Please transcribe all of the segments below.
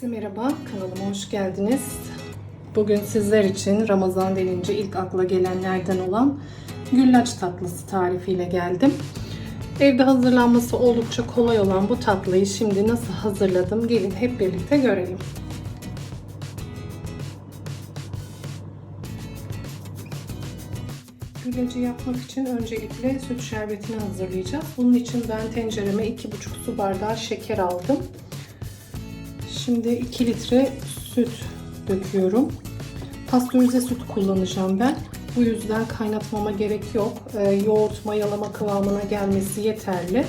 Herkese merhaba, kanalıma hoş geldiniz. Bugün sizler için Ramazan denince ilk akla gelenlerden olan güllaç tatlısı tarifiyle geldim. Evde hazırlanması oldukça kolay olan bu tatlıyı şimdi nasıl hazırladım gelin hep birlikte görelim. Güllacı yapmak için öncelikle süt şerbetini hazırlayacağız. Bunun için ben tencereme 2,5 su bardağı şeker aldım. Şimdi 2 litre süt döküyorum. Pastörize süt kullanacağım ben. Bu yüzden kaynatmama gerek yok. Ee, yoğurt mayalama kıvamına gelmesi yeterli.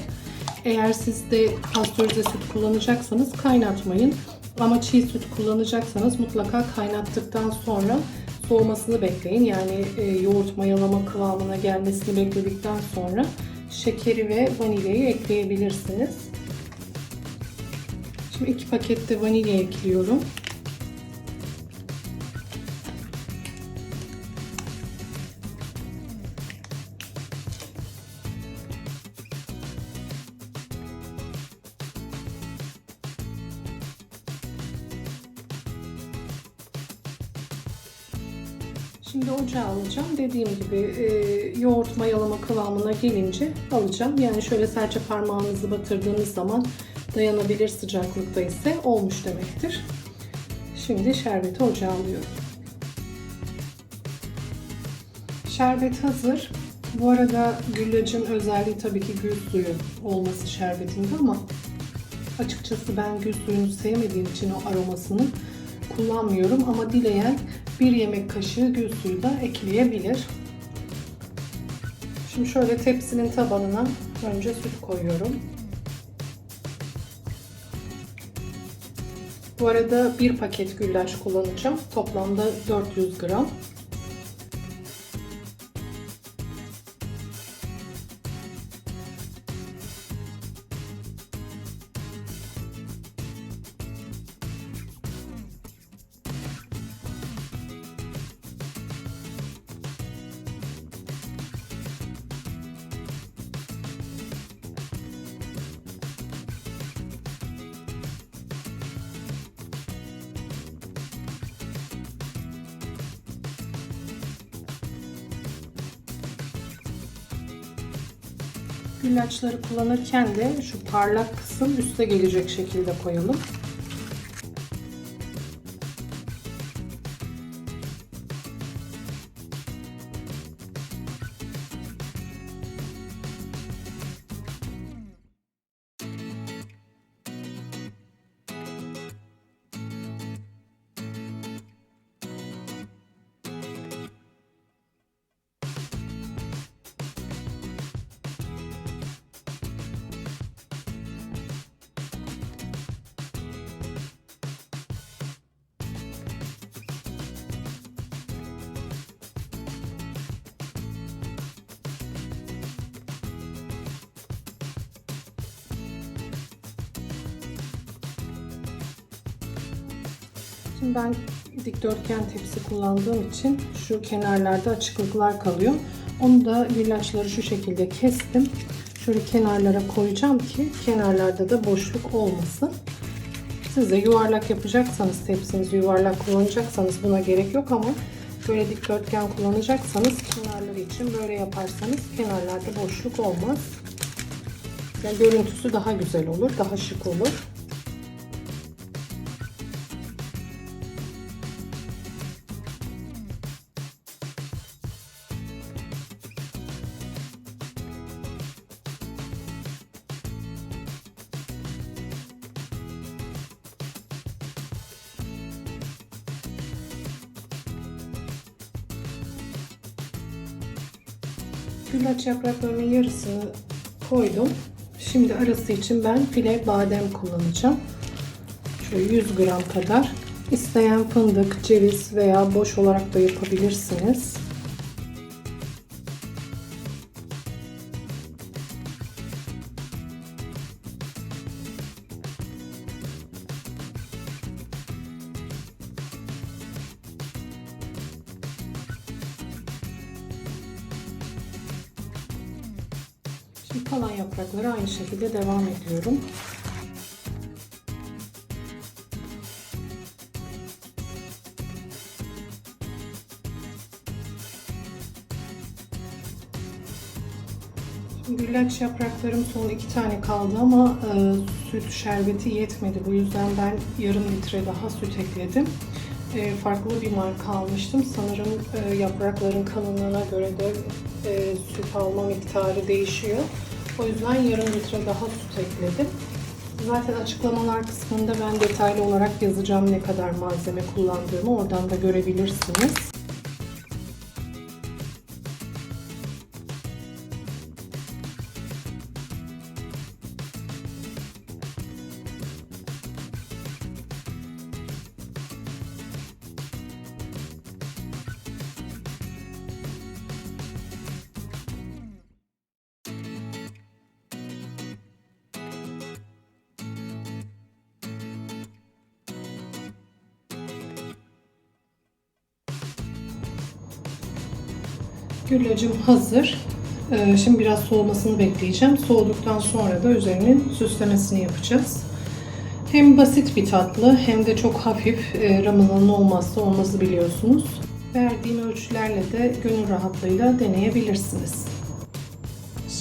Eğer siz de pastörize süt kullanacaksanız kaynatmayın. Ama çiğ süt kullanacaksanız mutlaka kaynattıktan sonra soğumasını bekleyin. Yani e, yoğurt mayalama kıvamına gelmesini bekledikten sonra şekeri ve vanilyayı ekleyebilirsiniz. Şimdi iki pakette vanilya ekliyorum. Şimdi ocağa alacağım. Dediğim gibi e, yoğurt mayalama kıvamına gelince alacağım. Yani şöyle serçe parmağınızı batırdığınız zaman dayanabilir sıcaklıkta ise olmuş demektir. Şimdi şerbeti ocağa alıyorum. Şerbet hazır. Bu arada güllacın özelliği tabii ki gül suyu olması şerbetinde ama açıkçası ben gül suyunu sevmediğim için o aromasını kullanmıyorum ama dileyen bir yemek kaşığı gül suyu da ekleyebilir. Şimdi şöyle tepsinin tabanına önce süt koyuyorum. Bu arada bir paket güllaç kullanacağım. Toplamda 400 gram. Güllaçları kullanırken de şu parlak kısım üste gelecek şekilde koyalım. Şimdi ben dikdörtgen tepsi kullandığım için şu kenarlarda açıklıklar kalıyor. Onu da güllaçları şu şekilde kestim. Şöyle kenarlara koyacağım ki kenarlarda da boşluk olmasın. Siz de yuvarlak yapacaksanız tepsinizi yuvarlak kullanacaksanız buna gerek yok ama böyle dikdörtgen kullanacaksanız kenarları için böyle yaparsanız kenarlarda boşluk olmaz. Yani görüntüsü daha güzel olur, daha şık olur. Güllaç yapraklarının yarısını koydum. Şimdi arası için ben file badem kullanacağım. Şöyle 100 gram kadar. İsteyen fındık, ceviz veya boş olarak da yapabilirsiniz. Kalan yaprakları aynı şekilde devam ediyorum. Güllaç yapraklarım son iki tane kaldı ama e, süt şerbeti yetmedi. Bu yüzden ben yarım litre daha süt ekledim. E, farklı bir marka almıştım. Sanırım e, yaprakların kalınlığına göre de e, süt alma miktarı değişiyor. O yüzden yarım litre daha süt ekledim. Zaten açıklamalar kısmında ben detaylı olarak yazacağım ne kadar malzeme kullandığımı. Oradan da görebilirsiniz. Güllacım hazır. Ee, Şimdi biraz soğumasını bekleyeceğim. Soğuduktan sonra da üzerinin süslemesini yapacağız. Hem basit bir tatlı hem de çok hafif e, Ramazan'ın olmazsa olmazı biliyorsunuz. Verdiğim ölçülerle de gönül rahatlığıyla deneyebilirsiniz.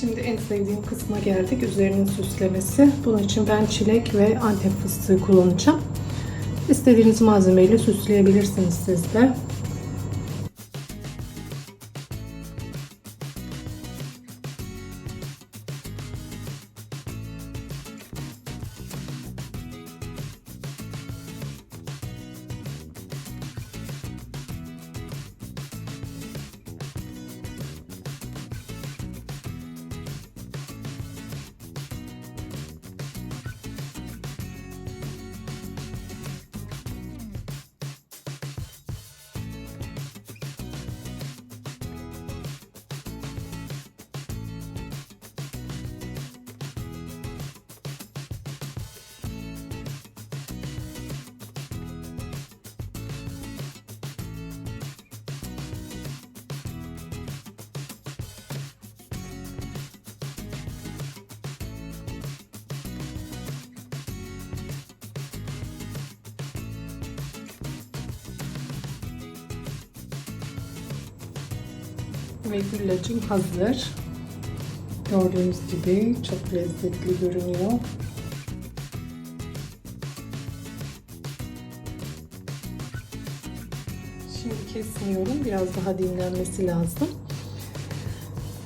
Şimdi en sevdiğim kısma geldik. Üzerinin süslemesi. Bunun için ben çilek ve antep fıstığı kullanacağım. İstediğiniz malzemeyle süsleyebilirsiniz siz de. Ve güllacım hazır. Gördüğünüz gibi çok lezzetli görünüyor. Şimdi kesmiyorum. Biraz daha dinlenmesi lazım.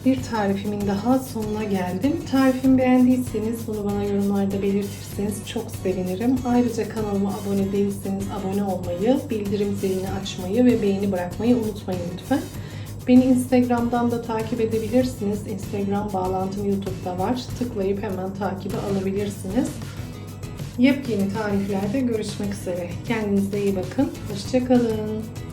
Bir tarifimin daha sonuna geldim. Tarifimi beğendiyseniz bunu bana yorumlarda belirtirseniz çok sevinirim. Ayrıca kanalıma abone değilseniz abone olmayı, bildirim zilini açmayı ve beğeni bırakmayı unutmayın lütfen. Beni Instagram'dan da takip edebilirsiniz. Instagram bağlantım YouTube'da var. Tıklayıp hemen takibi alabilirsiniz. Yepyeni tariflerde görüşmek üzere. Kendinize iyi bakın. Hoşçakalın.